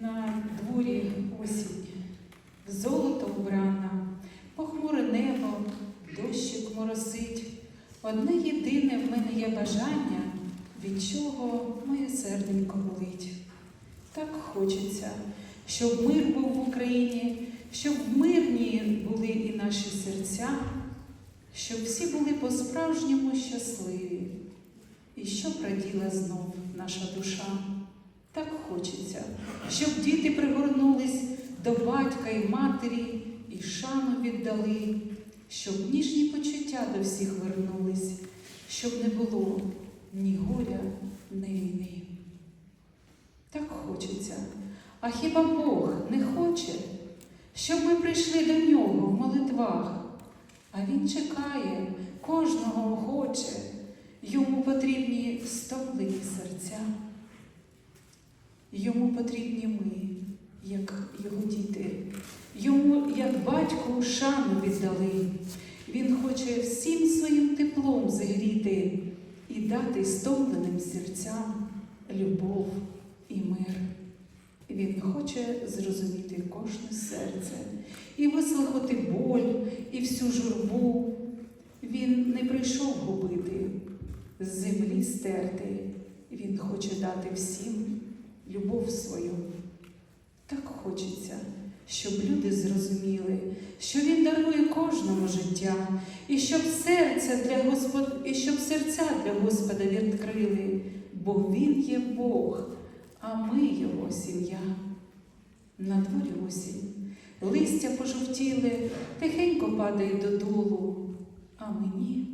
На дворі осінь, золото убрана, похмуре небо, дощик моросить. Одне єдине в мене є бажання, від чого моє серденько болить. Так хочеться, щоб мир був в Україні, щоб мирні були і наші серця, щоб всі були по-справжньому щасливі, і щоб раділа знов наша душа. Щоб діти пригорнулись до батька і матері і шану віддали, щоб ніжні почуття до всіх вернулись, щоб не було ні горя, ні війни. Так хочеться. А хіба Бог не хоче, щоб ми прийшли до нього в молитвах? А Він чекає, кожного охоче, йому потрібні стомлені серця. Йому потрібні ми, як його діти. Йому, як батьку, шану віддали. Він хоче всім своїм теплом зігріти і дати стомленим серцям любов і мир. Він хоче зрозуміти кожне серце і вислухати боль і всю журбу. Він не прийшов губити, з землі стерти. Він хоче дати всім любов свою. Так хочеться, щоб люди зрозуміли, що він дарує кожному життя, і щоб серця для Господ... і щоб серця для Господа відкрили, бо Він є Бог, а ми його сім'я. На дворі осінь, листя пожовтіли, тихенько падає додолу, а мені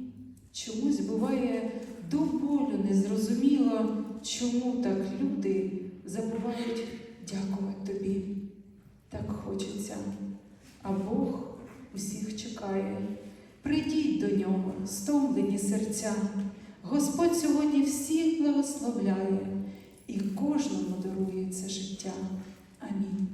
чомусь буває до болю незрозуміло, чому так люди забувають дякувати тобі. Так хочеться, а Бог усіх чекає. Прийдіть до нього, стомлені серця. Господь сьогодні всіх благословляє і кожному дарує це життя. Амінь.